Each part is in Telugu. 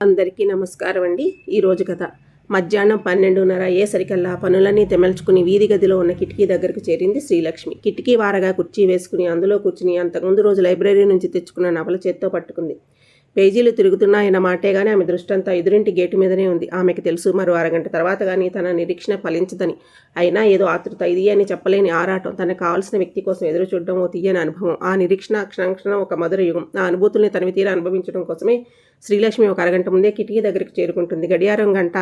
అందరికీ నమస్కారం అండి. ఈరోజు కథ. మధ్యాహ్నం పన్నెండున్నర అయ్యేసరికల్లా పనులన్నీ తెమల్చుకుని వీధి గదిలో ఉన్న కిటికీ దగ్గరకు చేరింది శ్రీలక్ష్మి. కిటికీ వారగా కుర్చీ వేసుకుని అందులో కూర్చుని అంతకుముందు రోజు లైబ్రరీ నుంచి తెచ్చుకున్న నవల చేత్తో పట్టుకుంది. పేజీలు తిరుగుతున్నాయన్న మాటే కానీ ఆమె దృష్టంతా ఎదురింటి గేటు మీదనే ఉంది. ఆమెకు తెలుసు మరో అరగంట తర్వాత కానీ తన నిరీక్షణ ఫలించదని. అయినా ఏదో ఆతృత ఇది అని చెప్పలేని ఆరాటం తనకు కావాల్సిన వ్యక్తి కోసం ఎదురు చూడడం ఓ తీయని అనుభవం. ఆ నిరీక్షణ క్షణక్షణం ఒక మధుర యుగం. ఆ అనుభూతుల్ని తనవి తీర అనుభవించడం కోసమే శ్రీలక్ష్మి ఒక అరగంట ముందే కిటికీ దగ్గరికి చేరుకుంటుంది. గడియారం గంట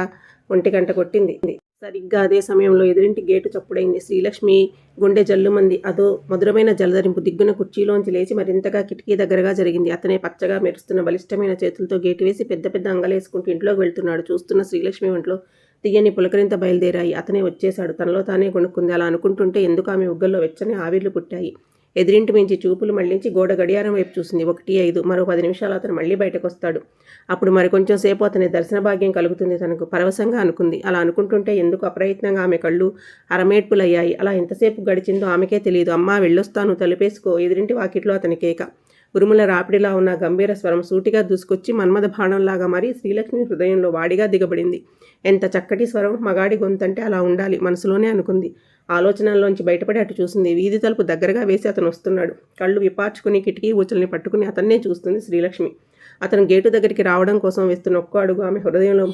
ఒంటి గంట కొట్టింది. సరిగ్గా అదే సమయంలో ఎదురింటి గేటు చప్పుడైంది. శ్రీలక్ష్మి గుండె జల్లుమంది. అదో మధురమైన జలధరింపు దిగ్గున కుర్చీలోంచి లేచి మరింతగా కిటికీ దగ్గరగా జరిగింది. అతనే పచ్చగా మెరుస్తున్న బలిష్టమైన చేతులతో గేటు వేసి పెద్ద పెద్ద అంగలేసుకుంటూ ఇంట్లోకి వెళ్తున్నాడు. చూస్తున్న శ్రీలక్ష్మి ఒంట్లో తీయని పులకరింత బయలుదేరాయి. అతనే వచ్చేశాడు. తనలో తానే కొనుక్కుంది అలా అనుకుంటుంటే ఎందుకు ఆమె ఉగ్గల్లో వెచ్చని ఆవిర్లు పుట్టాయి? ఎదిరింటి మించి చూపులు మళ్ళించి గోడ గడియారం వైపు చూసింది. ఒకటి ఐదు మరో పది నిమిషాలు అతను మళ్ళీ బయటకు వస్తాడు అప్పుడు మరికొంచెం సేపు అతని దర్శన భాగ్యం కలుగుతుంది. తనకు పరవశంగా అనుకుంది. అలా అనుకుంటుంటే ఎందుకు అప్రయత్నంగా ఆమె కళ్ళు అరమేట్పులయ్యాయి అలా ఎంతసేపు గడిచిందో ఆమెకే తెలియదు. అమ్మా వెళ్ళొస్తాను తలుపేసుకో ఎదిరింటి వాకిట్లో అతని కేక. ఉరుముల రాపిడిలా ఉన్న గంభీర స్వరం సూటిగా దూసుకొచ్చి మన్మథ బాణంలాగా మరి శ్రీలక్ష్మి హృదయంలో వాడిగా దిగబడింది. ఎంత చక్కటి స్వరం మగాడి గొంతంటే అలా ఉండాలి మనసులోనే అనుకుంది. ఆలోచనల్లోంచి బయటపడి అటు చూసింది. వీధి తలుపు దగ్గరగా వేసి అతను వస్తున్నాడు. కళ్ళు విపార్చుకుని కిటికీ ఊచల్ని పట్టుకుని అతన్నే చూస్తుంది శ్రీలక్ష్మి. అతను గేటు దగ్గరికి రావడం కోసం వేస్తున్న ఒక్క అడుగు ఆమె హృదయంలో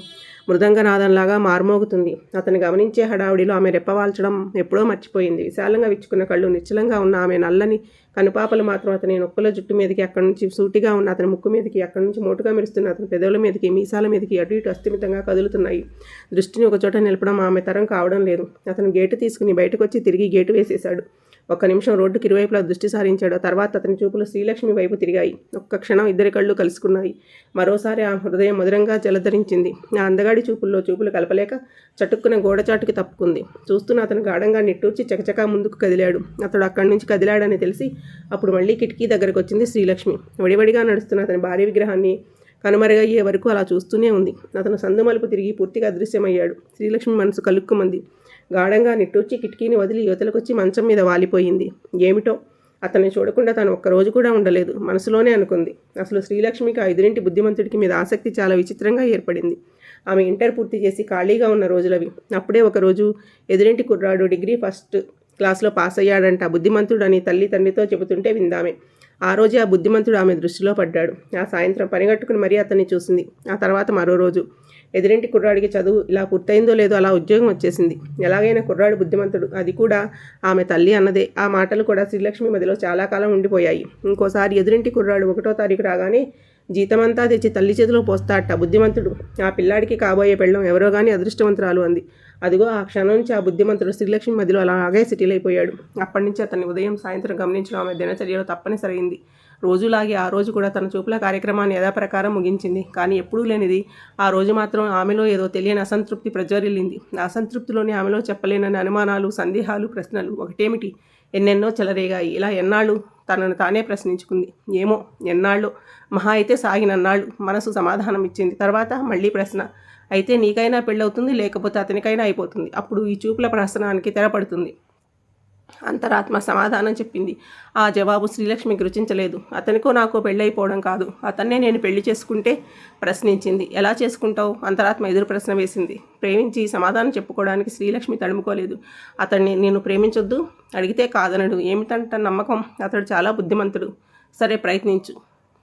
మృదంగనాదంలాగా మార్మోగుతుంది. అతను గమనించే హడావుడిలో ఆమె రెప్పవాల్చడం ఎప్పుడో మర్చిపోయింది. విశాలంగా విచ్చుకున్న కళ్ళు నిశ్చలంగా ఉన్న ఆమె నల్లని కనుపాపలు మాత్రం అతని నొక్కల జుట్టు మీదకి అక్కడి నుంచి సూటిగా ఉన్న అతని ముక్కు మీదకి అక్కడి నుంచి మోటుగా మెరుస్తున్న అతని పెదవుల మీదకి మీసాల మీదకి అటు ఇటు అస్థిమితంగా కదులుతున్నాయి. దృష్టిని ఒక చోట నిలపడం ఆమె తరం కావడం లేదు. అతను గేటు తీసుకుని బయటకు వచ్చి తిరిగి గేటు వేసేశాడు. ఒక్క నిమిషం రోడ్డుకి ఇరువైపులా దృష్టి సారించాడు. తర్వాత అతని చూపులు శ్రీలక్ష్మి వైపు తిరిగాయి. ఒక్క క్షణం ఇద్దరి కళ్ళు కలుసుకున్నాయి. మరోసారి ఆ హృదయం మధురంగా జలధరించింది. ఆ అందగాడి చూపుల్లో చూపులు కలపలేక చటుక్కున గోడచాటుకి తప్పుకుంది. చూస్తున్న అతను గాఢంగా నిట్టూర్చి చకచకా ముందుకు కదిలాడు. అతడు అక్కడి నుంచి కదిలాడని తెలిసి అప్పుడు మళ్ళీ కిటికీ దగ్గరకు వచ్చింది శ్రీలక్ష్మి. వడివడిగా నడుస్తున్న అతని భార్య విగ్రహాన్ని కనుమరుగయ్యే వరకు అలా చూస్తూనే ఉంది. అతను సందుమలుపు తిరిగి పూర్తిగా అదృశ్యమయ్యాడు. శ్రీలక్ష్మి మనసు కలుక్కుమంది. గాఢంగా నిట్టూర్చి కిటికీని వదిలి యువతలకొచ్చి మంచం మీద వాలిపోయింది. ఏమిటో అతన్ని చూడకుండా తను ఒక్కరోజు కూడా ఉండలేదు. మనసులోనే అనుకుంది. అసలు శ్రీలక్ష్మికి ఆ ఎదురింటి బుద్ధిమంతుడికి మీద ఆసక్తి చాలా విచిత్రంగా ఏర్పడింది. ఆమె ఇంటర్ పూర్తి చేసి ఖాళీగా ఉన్న రోజులవి. అప్పుడే ఒకరోజు ఎదురింటి కుర్రాడు డిగ్రీ ఫస్ట్ క్లాస్లో పాస్ అయ్యాడంట. బుద్ధిమంతుడు అని తల్లి తండ్రితో చెబుతుంటే విందామే. ఆ రోజే ఆ బుద్ధిమంతుడు ఆమె దృష్టిలో పడ్డాడు. ఆ సాయంత్రం పనిగట్టుకుని మరీ అతన్ని చూసింది. ఆ తర్వాత మరో రోజు. ఎదురింటి కుర్రాడికి చదువు ఇలా పూర్తయిందో లేదో అలా ఉద్యోగం వచ్చేసింది. ఎలాగైనా కుర్రాడు బుద్ధిమంతుడు. అది కూడా ఆమె తల్లి అన్నదే. ఆ మాటలు కూడా శ్రీలక్ష్మి మదిలో చాలా కాలం ఉండిపోయాయి. ఇంకోసారి ఎదురింటి కుర్రాడు ఒకటో తారీఖు రాగానే జీతమంతా తెచ్చి తల్లి చేతిలో పోస్తాట బుద్ధిమంతుడు. ఆ పిల్లాడికి కాబోయే పెళ్ళం ఎవరో కానీ అదృష్టవంతురాలు అంది. అదిగో ఆ క్షణం నుంచి ఆ బుద్ధిమంతుడు శ్రీలక్ష్మి మధ్యలో అలాగే సెటిల్ అయిపోయాడు. అప్పటి నుంచి అతన్ని ఉదయం సాయంత్రం గమనించడం ఆమె దినచర్యలో తప్పనిసరైంది. రోజులాగే ఆ రోజు కూడా తన చూపుల కార్యక్రమాన్ని యథాప్రకారం ముగించింది. కానీ ఎప్పుడూ లేనిది ఆ రోజు మాత్రం ఆమెలో ఏదో తెలియని అసంతృప్తి ప్రజ్వరిల్లింది. అసంతృప్తిలోని ఆమెలో చెప్పలేనని అనుమానాలు సందేహాలు ప్రశ్నలు ఒకటేమిటి? ఎన్నెన్నో చెలరేగాయి. ఇలా ఎన్నాళ్ళు? తనను తానే ప్రశ్నించుకుంది. ఏమో ఎన్నాళ్ళు? మహా అయితే సాగినన్నాళ్ళు. మనసు సమాధానం ఇచ్చింది తర్వాత మళ్ళీ ప్రశ్న. అయితే నీకైనా పెళ్ళవుతుంది లేకపోతే అతనికైనా అయిపోతుంది. అప్పుడు ఈ చూపుల ప్రశ్నానికి తెరపడుతుంది. అంతరాత్మ సమాధానం చెప్పింది. ఆ జవాబు శ్రీలక్ష్మికి రుచించలేదు. అతనికో నాకో పెళ్ళైపోవడం కాదు. అతన్నే నేను పెళ్ళి చేసుకుంటే ప్రశ్నించింది. ఎలా చేసుకుంటావు? అంతరాత్మ ఎదురు ప్రశ్న వేసింది. ప్రేమించి సమాధానం చెప్పుకోవడానికి శ్రీలక్ష్మి తడుముకోలేదు. అతన్ని నేను ప్రేమించొద్దు? అడిగితే కాదనడు. ఏమిటంట నమ్మకం? అతడు చాలా బుద్ధిమంతుడు. సరే ప్రయత్నించు.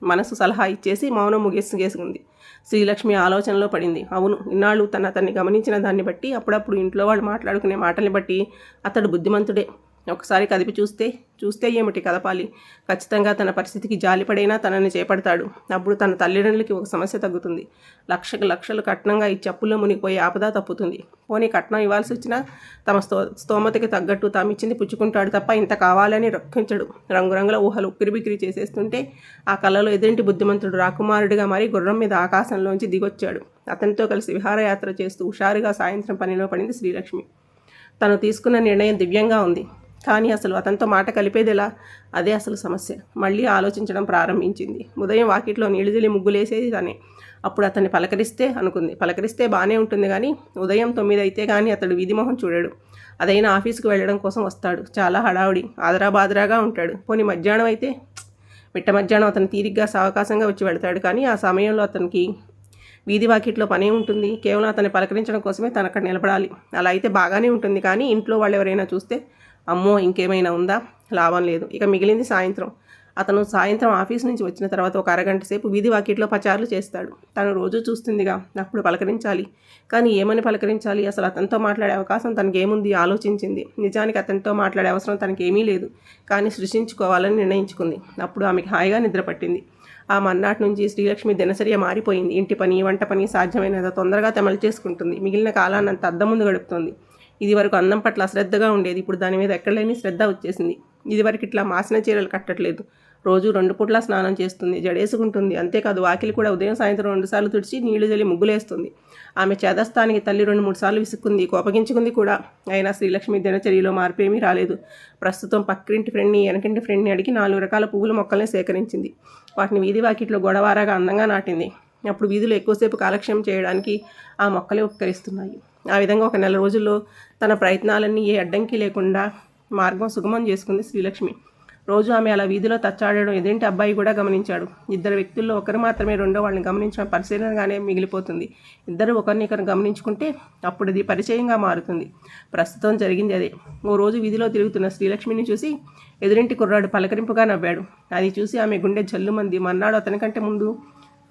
మనసు సలహా ఇచ్చేసి మౌనం ముగిసిగేసుకుంది శ్రీలక్ష్మి ఆలోచనలో పడింది. అవును ఇన్నాళ్ళు తన అతన్ని గమనించిన దాన్ని బట్టి అప్పుడప్పుడు ఇంట్లో వాళ్ళు మాట్లాడుకునే మాటల్ని బట్టి అతడు బుద్ధిమంతుడే. ఒకసారి కదిపి చూస్తే చూస్తే ఏమిటి కదపాలి? ఖచ్చితంగా తన పరిస్థితికి జాలిపడైనా తనని చేపడతాడు. అప్పుడు తన తల్లిదండ్రులకి ఒక సమస్య తగ్గుతుంది. లక్షకు లక్షలు కట్నంగా ఈ చెప్పుల్లో మునిగిపోయి ఆపద తప్పుతుంది. పోనీ కట్నం ఇవ్వాల్సి వచ్చినా తమ స్థో స్తోమతకి తగ్గట్టు తాము ఇచ్చింది పుచ్చుకుంటాడు తప్ప ఇంత కావాలని రక్షించడు రంగురంగుల ఊహలు ఉక్కిరిబిక్కిరి చేసేస్తుంటే ఆ కళలో ఎదురింటి బుద్ధిమంతుడు రాకుమారుడిగా మారి గుర్రం మీద ఆకాశంలోంచి దిగొచ్చాడు. అతనితో కలిసి విహారయాత్ర చేస్తూ హుషారుగా సాయంత్రం పనిలో పడింది శ్రీలక్ష్మి. తను తీసుకున్న నిర్ణయం దివ్యంగా ఉంది. కానీ అసలు అతనితో మాట కలిపేదిలా? అదే అసలు సమస్య. మళ్ళీ ఆలోచించడం ప్రారంభించింది. ఉదయం వాకిట్లో నీళ్ళుజల్లి ముగ్గులేసేది తనే అప్పుడు అతన్ని పలకరిస్తే అనుకుంది. పలకరిస్తే బాగానే ఉంటుంది కానీ ఉదయం తొమ్మిది అయితే కానీ అతడు వీధి మొహం చూడడు. అదైనా ఆఫీస్కి వెళ్ళడం కోసం వస్తాడు. చాలా హడావుడి ఆదరాబాదరాగా ఉంటాడు. పోనీ మధ్యాహ్నం అయితే? మిట్ట మధ్యాహ్నం అతను తీరిగ్గా సావకాశంగా వచ్చి వెళ్తాడు కానీ ఆ సమయంలో అతనికి వీధి వాకిట్లో పనే ఉంటుంది. కేవలం అతన్ని పలకరించడం కోసమే తను అక్కడ నిలబడాలి. అలా అయితే బాగానే ఉంటుంది కానీ ఇంట్లో వాళ్ళు ఎవరైనా చూస్తే అమ్మో ఇంకేమైనా ఉందా? లాభం లేదు. ఇక మిగిలింది సాయంత్రం. అతను సాయంత్రం ఆఫీస్ నుంచి వచ్చిన తర్వాత ఒక అరగంట సేపు వీధి వాకిట్లో పచారులు చేస్తాడు. తను రోజు చూస్తుందిగా అప్పుడు పలకరించాలి. కానీ ఏమని పలకరించాలి? అసలు అతనితో మాట్లాడే అవకాశం తనకి ఏముంది ఆలోచించింది. నిజానికి అతనితో మాట్లాడే అవసరం తనకేమీ లేదు. కానీ సృష్టించుకోవాలని నిర్ణయించుకుంది. అప్పుడు ఆమెకి హాయిగా నిద్ర పట్టింది ఆ మర్నాటి నుంచి శ్రీలక్ష్మి దినచర్య మారిపోయింది. ఇంటి పని వంట పని సాధ్యమైనంత తొందరగా తెమలు చేసుకుంటుంది మిగిలిన కాలాన్ని అంత అద్దం ముందు గడుపుతుంది. ఇది వరకు అందం పట్ల అశ్రద్ధగా ఉండేది. ఇప్పుడు దాని మీద ఎక్కడలేని శ్రద్ధ వచ్చేసింది. ఇదివరకు ఇట్లా మాసిన చీరలు కట్టట్లేదు. రోజు రెండు పూట్ల స్నానం చేస్తుంది. జడేసుకుంటుంది. అంతేకాదు వాకిలి కూడా ఉదయం సాయంత్రం రెండుసార్లు తుడిచి నీళ్ళు జల్లి ముగ్గులేస్తుంది. ఆమె చేదస్థానికి తల్లి రెండు మూడు సార్లు విసుక్కుంది. కోపగించుకుంది కూడా. అయినా శ్రీలక్ష్మి దినచర్యలో మార్పేమీ రాలేదు. ప్రస్తుతం పక్కింటి ఫ్రెండ్ని వెనకింటి ఫ్రెండ్ని అడిగి నాలుగు రకాల పువ్వుల మొక్కల్ని సేకరించింది. వాటిని వీధి వాకిట్లో గొడవారాగా అందంగా నాటింది. అప్పుడు వీధులు ఎక్కువసేపు కాలక్షేమం చేయడానికి ఆ మొక్కలే ఉపకరిస్తున్నాయి. ఆ విధంగా ఒక నెల రోజుల్లో తన ప్రయత్నాలన్నీ ఏ అడ్డంకి లేకుండా మార్గం సుగమం చేసుకుంది శ్రీలక్ష్మి. రోజు ఆమె అలా వీధిలో తచ్చాడడం ఎదేంటి అబ్బాయి కూడా గమనించాడు. ఇద్దరు వ్యక్తుల్లో ఒకరు మాత్రమే రెండో వాళ్ళని గమనించడం పరిశీలనగానే మిగిలిపోతుంది. ఇద్దరు ఒకరినికరు గమనించుకుంటే అప్పుడు ఇది పరిచయంగా మారుతుంది. ప్రస్తుతం జరిగింది అదే. ఓ రోజు వీధిలో తిరుగుతున్న శ్రీలక్ష్మిని చూసి ఎదురింటి కుర్రాడు పలకరింపుగా నవ్వాడు. అది చూసి ఆమె గుండె జల్లుమంది. మన్నాడు అతనికంటే ముందు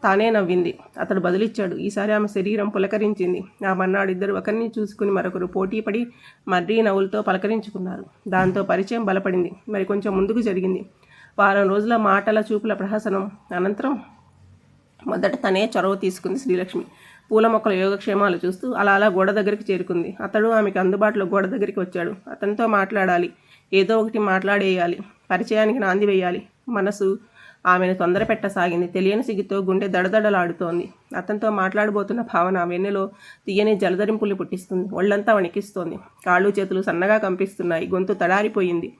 తానే నవ్వింది. అతడు బదులిచ్చాడు. ఈసారి ఆమె శరీరం పులకరించింది. ఆ మన్నాడు ఇద్దరు ఒకరిని చూసుకుని మరొకరు పోటీపడి మర్రీ నవ్వులతో పలకరించుకున్నారు. దాంతో పరిచయం బలపడింది. మరి కొంచెం ముందుకు జరిగింది. వారం రోజుల మాటల చూపుల ప్రహసనం. అనంతరం మొదట తనే చొరవ తీసుకుంది శ్రీలక్ష్మి. పూల మొక్కల యోగక్షేమాలు చూస్తూ అలా అలా గోడ దగ్గరికి చేరుకుంది. అతడు ఆమెకు అందుబాటులో గోడ దగ్గరికి వచ్చాడు. అతనితో మాట్లాడాలి. ఏదో ఒకటి మాట్లాడేయాలి. పరిచయానికి నాంది వేయాలి. మనసు ఆమెను తొందర పెట్టసాగింది. తెలియని సిగ్గుతో గుండె దడదడలాడుతోంది. అతనితో మాట్లాడబోతున్న భావన వెన్నెలో తీయని జలధరింపులు పుట్టిస్తుంది. ఒళ్ళంతా వణికిస్తోంది. కాళ్ళు చేతులు సన్నగా కంపిస్తున్నాయి. గొంతు తడారిపోయింది.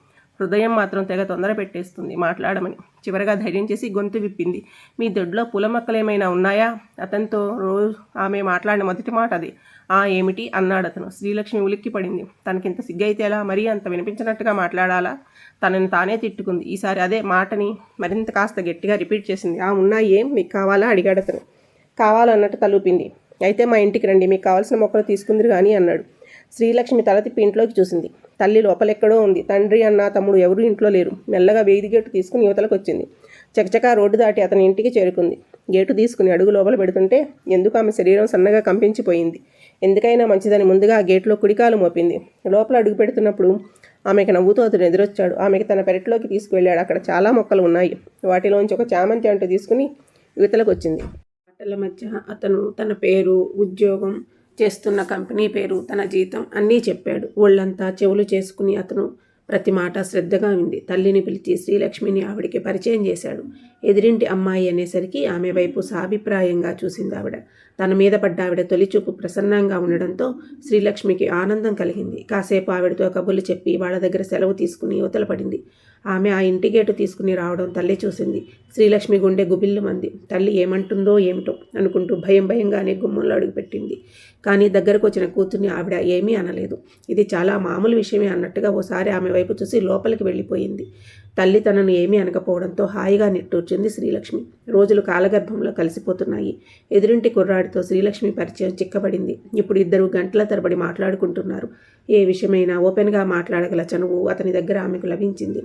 హృదయం మాత్రం తెగ తొందర పెట్టేస్తుంది మాట్లాడమని. చివరగా ధైర్యం చేసి గొంతు విప్పింది. మీ దొడ్లో పూల మొక్కలు ఏమైనా ఉన్నాయా? అతనితో రోజు ఆమె మాట్లాడిన మొదటి మాట అది ఆ ఏమిటి అన్నాడు అతను. శ్రీలక్ష్మి ఉలిక్కి పడింది. తనకింత సిగ్గైతే ఎలా? మరీ అంత వినిపించినట్టుగా మాట్లాడాలా? తనని తానే తిట్టుకుంది. ఈసారి అదే మాటని మరింత కాస్త గట్టిగా రిపీట్ చేసింది. ఆ ఉన్నాయి. ఏం? మీకు కావాలా? అడిగాడు అతను. కావాలన్నట్టు తలూపింది. అయితే మా ఇంటికి రండి. మీకు కావాల్సిన మొక్కలు తీసుకుందిరు కానీ అన్నాడు. శ్రీలక్ష్మి తల తిప్పి ఇంట్లోకి చూసింది. తల్లి లోపలెక్కడో ఉంది. తండ్రి అన్న తమ్ముడు ఎవరూ ఇంట్లో లేరు. మెల్లగా వేది గేటు తీసుకుని యువతలకు వచ్చింది చకచకా రోడ్డు దాటి అతని ఇంటికి చేరుకుంది. గేటు తీసుకుని అడుగు లోపల పెడుతుంటే ఎందుకు ఆమె శరీరం సన్నగా కంపించిపోయింది? ఎందుకైనా మంచిదని ముందుగా ఆ గేట్లో కుడికాలు మోపింది. లోపల అడుగు పెడుతున్నప్పుడు ఆమెకి నవ్వుతూ అతను ఎదురొచ్చాడు. ఆమెకి తన పెరట్లోకి తీసుకువెళ్ళాడు. అక్కడ చాలా మొక్కలు ఉన్నాయి. వాటిలోంచి ఒక చామంతి అంటూ తీసుకుని యువతలకు వచ్చింది మాటల మధ్య అతను తన పేరు ఉద్యోగం చేస్తున్న కంపెనీ పేరు తన జీతం అన్నీ చెప్పాడు. ఒళ్ళంతా చెవులు చేసుకుని అతను ప్రతి మాట శ్రద్ధగా ఉంది తల్లిని పిలిచి శ్రీలక్ష్మిని ఆవిడికి పరిచయం చేశాడు. ఎదిరింటి అమ్మాయి అనేసరికి ఆమె వైపు సాభిప్రాయంగా చూసింది ఆవిడ. తన మీద పడ్డ ఆవిడ తొలిచూపు ప్రసన్నంగా ఉండడంతో శ్రీలక్ష్మికి ఆనందం కలిగింది. కాసేపు ఆవిడతో కబుర్లు చెప్పి వాళ్ళ దగ్గర సెలవు తీసుకుని యువతల పడింది ఆమె ఆ ఇంటి గేటు తీసుకుని రావడం తల్లి చూసింది. శ్రీలక్ష్మి గుండె గుబిల్లు మంది. తల్లి ఏమంటుందో ఏమిటో అనుకుంటూ భయం భయంగానే గుమ్మంలో అడుగుపెట్టింది. కానీ దగ్గరకు వచ్చిన కూతుర్ని ఆవిడ ఏమీ అనలేదు. ఇది చాలా మామూలు విషయమే అన్నట్టుగా ఓసారి ఆమె వైపు చూసి లోపలికి వెళ్ళిపోయింది. తల్లి తనను ఏమీ అనకపోవడంతో హాయిగా నిట్టూర్చింది శ్రీలక్ష్మి. రోజులు కాలగర్భంలో కలిసిపోతున్నాయి. ఎదురింటి కుర్రాడితో శ్రీలక్ష్మి పరిచయం చిక్కబడింది. ఇప్పుడు ఇద్దరు గంటల తరబడి మాట్లాడుకుంటున్నారు. ఏ విషయమైనా ఓపెన్గా మాట్లాడగల చనువు అతని దగ్గర ఆమెకు లభించింది.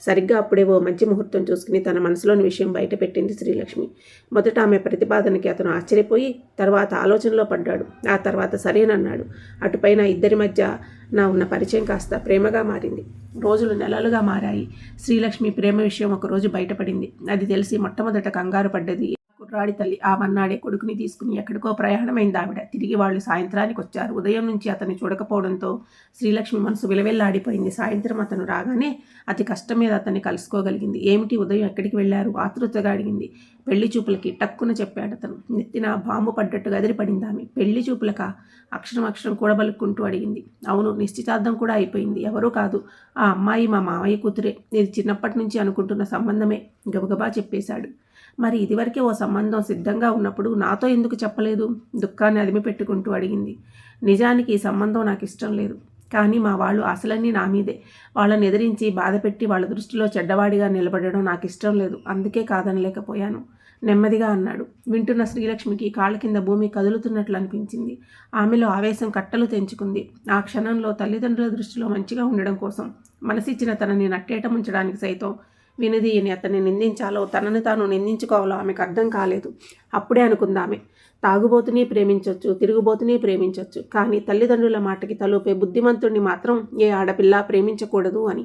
సరిగ్గా అప్పుడే ఓ మంచి ముహూర్తం చూసుకుని తన మనసులోని విషయం బయటపెట్టింది శ్రీలక్ష్మి. మొదట ఆమె ప్రతిపాదనకి అతను ఆశ్చర్యపోయి తర్వాత ఆలోచనలో పడ్డాడు. ఆ తర్వాత సరేనన్నాడు. అటుపైన ఇద్దరి మధ్య నా ఉన్న పరిచయం కాస్త ప్రేమగా మారింది. రోజులు నెలలుగా మారాయి. శ్రీలక్ష్మి ప్రేమ విషయం ఒకరోజు బయటపడింది. అది తెలిసి మొట్టమొదట కంగారు పడ్డది కుర్రాడి తల్లి ఆ మన్నాడే కొడుకుని తీసుకుని ఎక్కడికో ప్రయాణమైంది ఆవిడ. తిరిగి వాళ్ళు సాయంత్రానికి వచ్చారు. ఉదయం నుంచి అతన్ని చూడకపోవడంతో శ్రీలక్ష్మి మనసు విలవెల్లాడిపోయింది. సాయంత్రం అతను రాగానే అతి కష్టం మీద అతన్ని కలుసుకోగలిగింది. ఏమిటి ఉదయం ఎక్కడికి వెళ్ళారు? ఆతృతగా అడిగింది. పెళ్ళి చూపులకి టక్కున చెప్పాడు అతను. నెత్తిన బాంబు పడ్డట్టుగా ఎదిరిపడింది ఆమె. పెళ్ళి చూపులక అక్షరం అక్షరం కూడబలుక్కుంటూ అడిగింది. అవును నిశ్చితార్థం కూడా అయిపోయింది. ఎవరూ కాదు. ఆ అమ్మాయి మా మామయ్య కూతురే. ఇది చిన్నప్పటి నుంచి అనుకుంటున్న సంబంధమే. గబగబా చెప్పేశాడు. మరి ఇదివరకే ఓ సంబంధం సిద్ధంగా ఉన్నప్పుడు నాతో ఎందుకు చెప్పలేదు? దుఃఖాన్ని అదిమి పెట్టుకుంటూ అడిగింది. నిజానికి ఈ సంబంధం నాకు ఇష్టం లేదు. కానీ మా వాళ్ళు అసలన్నీ నా మీదే. వాళ్ళని ఎదిరించి బాధపెట్టి వాళ్ళ దృష్టిలో చెడ్డవాడిగా నిలబడడం నాకు ఇష్టం లేదు. అందుకే కాదనలేకపోయాను. నెమ్మదిగా అన్నాడు. వింటున్న శ్రీలక్ష్మికి కాళ్ళ కింద భూమి కదులుతున్నట్లు అనిపించింది. ఆమెలో ఆవేశం కట్టలు తెంచుకుంది. ఆ క్షణంలో తల్లిదండ్రుల దృష్టిలో మంచిగా ఉండడం కోసం మనసిచ్చిన తనని నట్టేట ముంచడానికి సైతం వినదీయని అతన్ని నిందించాలో తనని తాను నిందించుకోవాలో ఆమెకు అర్థం కాలేదు. అప్పుడే అనుకుందామె. తాగుబోతుని ప్రేమించవచ్చు తిరుగుబోతుని ప్రేమించవచ్చు కానీ తల్లిదండ్రుల మాటకి తలూపే బుద్ధిమంతుణ్ణి మాత్రం ఏ ఆడపిల్ల ప్రేమించకూడదు అని.